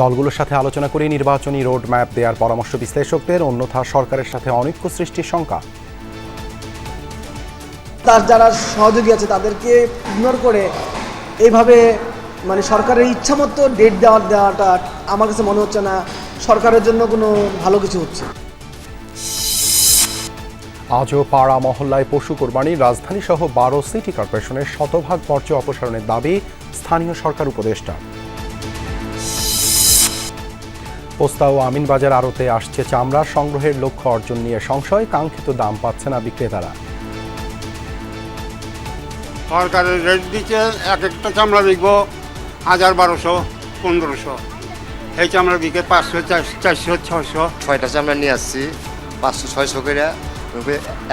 দলগুলোর সাথে আলোচনা করে নির্বাচনী রোড ম্যাপ দেওয়ার পরামর্শ বিশ্লেষকদের অন্যথা সরকারের সাথে অনৈক্য সৃষ্টির শঙ্কা। তার যারা সহযোগী আছে তাদেরকে ইগনোর করে এইভাবে মানে সরকারের ইচ্ছামতো ডেট দেওয়া দেওয়াটা আমার কাছে মনে হচ্ছে না। সরকারের জন্য কোনো ভালো কিছু হচ্ছে। আজও পাড়া মহল্লায় পশু কোরবানির রাজধানী সহ বারো সিটি কর্পোরেশনের শতভাগ বর্জ্য অপসারণের দাবি স্থানীয় সরকার উপদেষ্টা। পোস্তা ও আমিনবাজার আড়তে আসছে চামড়া। সংগ্রহের লক্ষ্য অর্জন নিয়ে সংশয় কাঙ্ক্ষিত দাম পাচ্ছে না বিক্রেতারা। সরকারের রেট দিচ্ছে এক একটা চামড়া বিকবো হাজার বারোশো পনেরোশো। এই চামড়া বিকে পাঁচশো চারশো চারশো ছশো ছয়টা চামড়া নিয়ে আসছি পাঁচশো ছয়শো করে।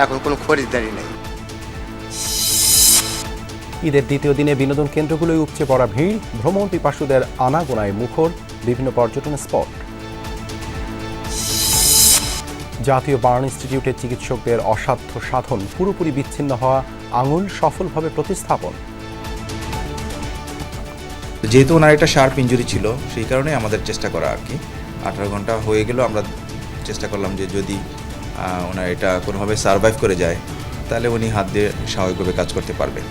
এখন কোনো খরিদ্দারি নেই। ঈদের দ্বিতীয় দিনে বিনোদন কেন্দ্রগুলোয় উপচে পড়া ভিড় ভ্রমণ পিপাসুদের আনাগোনায় মুখর বিভিন্ন পর্যটন স্পট। জাতীয় বার্ন ইনস্টিটিউটের চিকিৎসকদের অসাধ্য সাধন, পুরোপুরি বিচ্ছিন্ন হওয়া আঙুল সফলভাবে প্রতিস্থাপন। যেহেতু ওনার একটা শার্প ইঞ্জুরি ছিল, সেই কারণে আমাদের চেষ্টা করা আর কি। আঠারো ঘণ্টা হয়ে গেলেও আমরা চেষ্টা করলাম যে যদি ওনার এটা কোনোভাবে সার্ভাইভ করে যায়, তাহলে উনি হাত দিয়ে স্বাভাবিকভাবে কাজ করতে পারবেন।